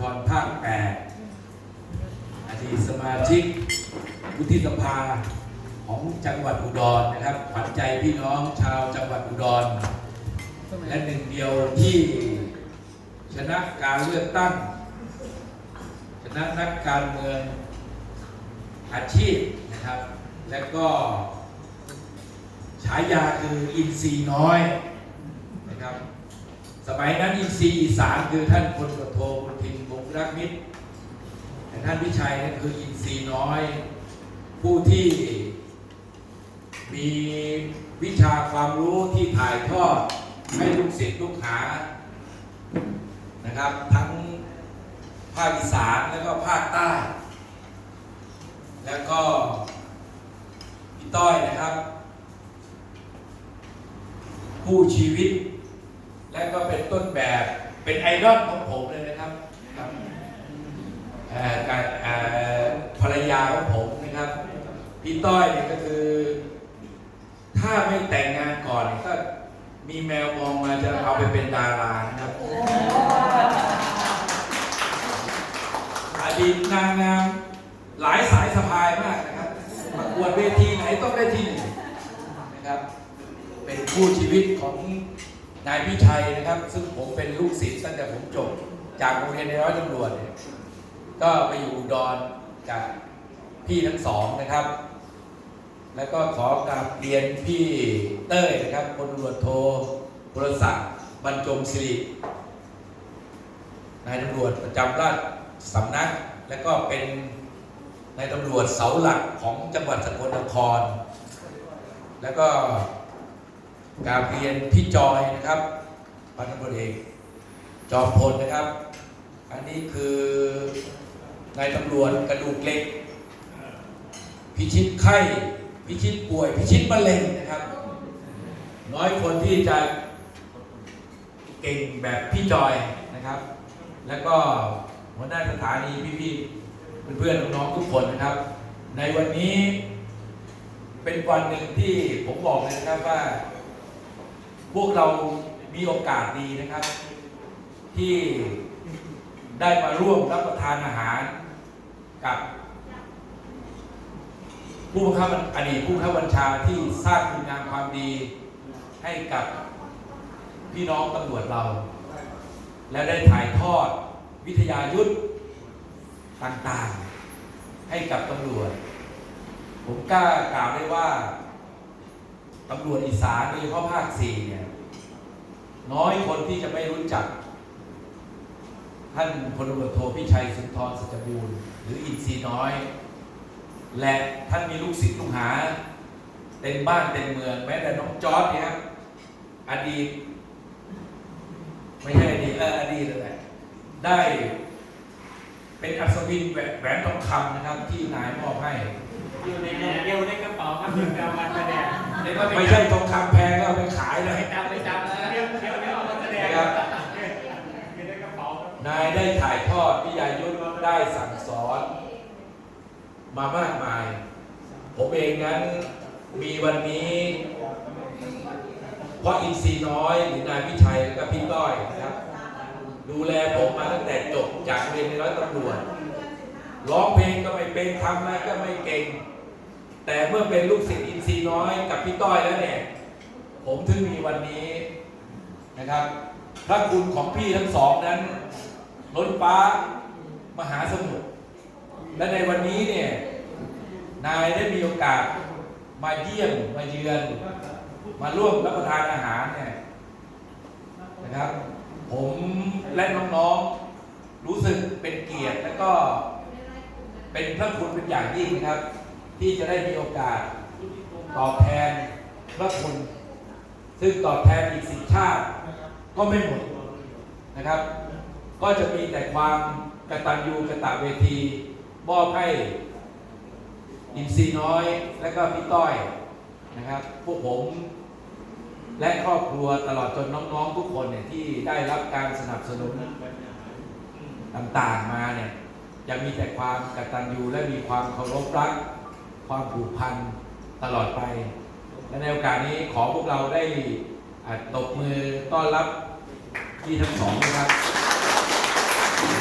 ธรภาคแปดอดีตสมาชิกวุฒิสภาของจังหวัดอุดรนะครับขวัญใจพี่น้องชาวจังหวัดอุดร และหนึ่งเดียวที่ชนะการเลือกตั้ง ชนะนักการเมืองอาชีพนะครับ และก็ฉายาคืออินทรีย์น้อย มัยนั้นอินทรีย์อีสานคือท่านพลตำรวจโทบุญทินวงรักมิตรแต่ท่านวิชัยนั่นคืออินทรีย์น้อย ผู้ที่มีวิชาความรู้ที่ถ่ายทอดให้ลูกศิษย์ลูกหานะครับ ทั้งภาคอีสานแล้วก็ภาคใต้ แล้วก็พี่ต้อยนะครับ ผู้ชีวิต และก็เป็นต้นแบบเป็นไอดอลของผมเลยนะครับครับเอ่อการภรรยาของผมนะครับ พี่ต้อยเนี่ยก็คือ ถ้าไม่แต่งงานก่อนก็มีแมวมองมาจะเอาไปเป็นดารานะครับอดีตนางงามหลายสายสะพายมากนะครับประกวดเวทีไหนต้องได้ที่หนึ่งนะครับ เป็นคู่ชีวิตของ นายพิชัยนะครับ ซึ่งผมเป็นลูกศิษย์ตั้งแต่ผมจบ จากโรงเรียนในร้อยตำรวจเนี่ยก็ไปอยู่อุดรกับพี่ทั้งสองนะครับ แล้วก็ขอกราบเรียนพี่เต้ยนะครับพลตำรวจโทพลศักดิ์บรรจงศิรินายตำรวจประจำราชสำนัก และก็เป็นนายตำรวจเสาหลักของจังหวัดสกลนคร แล้วก็ กราบเรียนพี่จอยนะครับพันตำรวจเอกจอมพลนะครับ อันนี้คือนายตำรวจกระดูกเล็ก พิชิตไข้พิชิตป่วย พิชิตมะเร็งนะครับ น้อยคนที่จะเก่งแบบพี่จอยนะครับ แล้วก็หัวหน้าสถานีพี่ๆเพื่อนๆน้องๆทุกคนนะครับ ในวันนี้เป็นวันหนึ่งที่ผมบอกเลยนะครับว่า พวกเรามีโอกาสดีนะครับ ที่ได้มาร่วมรับประทานอาหารกับ ผู้บังคับอดีตผู้บังคับบัญชาที่สร้างคุณงามความดีให้กับพี่น้องตำรวจเรา และได้ถ่ายทอดวิทยายุทธต่างๆ ให้กับตำรวจ ผมกล้ากล่าวได้ว่า ตำรวจอีสานโดยเฉพาะภาคสี่เนี่ยน้อยคนที่จะไม่รู้จัก ท่านพลตำรวจโทพิชัยสุนทรสัจบูรณ์หรืออินทรีน้อย และท่านมีลูกศิษย์ลูกหาเต็มบ้านเต็มเมืองแม้แต่น้องจอร์ดเนี่ยครับอดีตไม่ใช่อดีตเอออดีตเลยแหละได้เป็นอัศวินแหวนทองคำนะครับที่นายมอบให้ อยู่ในอยู่ในกระเป๋าครับอยู่กลางวันแสดง ไม่ใช่ทองคำแพงก็เอาไปขายเลยไปจำไปจำนะเดี๋ยวเดี๋ยวเดี๋ยวเอามาแสดงครับอยู่ในกระเป๋าครับนายได้ถ่ายทอดวิทยายุทธได้สั่งสอนมามากมาย ผมเองนั้นมีวันนี้ เพราะอินทรีย์น้อยหรือนายพิชัยและก็พี่ต้อยนะครับ ดูแลผมมาตั้งแต่จบจากเรียนในร้อยตำรวจร้องเพลงก็ไม่เป็นทำอะไรก็ไม่เก่ง แต่เมื่อเป็นลูกศิษย์อินทรีย์น้อยกับพี่ต้อยแล้วเนี่ย ผมถึงมีวันนี้นะครับ พระคุณของพี่ทั้งสองนั้นล้นฟ้ามหาสมุทรและในวันนี้เนี่ย นายได้มีโอกาสมาเยี่ยมมาเยือน มาร่วมรับประทานอาหารเนี่ยนะครับ ผมและน้องๆรู้สึกเป็นเกียรติและก็เป็นพระคุณเป็นอย่างยิ่งนะครับ ที่จะได้มีโอกาสตอบแทนพระคุณ ซึ่งตอบแทนอีกสิชาติก็ไม่หมดนะครับ ก็จะมีแต่ความกตัญญูกตเวทีมอบให้อินทรีน้อยและก็พี่ต้อยนะครับพวกผมและครอบครัวตลอดจนน้องๆทุกคนเนี่ยที่ได้รับการสนับสนุนต่างๆมาเนี่ยจะมีแต่ความกตัญญูและมีความเคารพรัก ความผูกพันตลอดไป และในโอกาสนี้ขอพวกเราได้ตบมือต้อนรับที่ทั้งสองนะครับ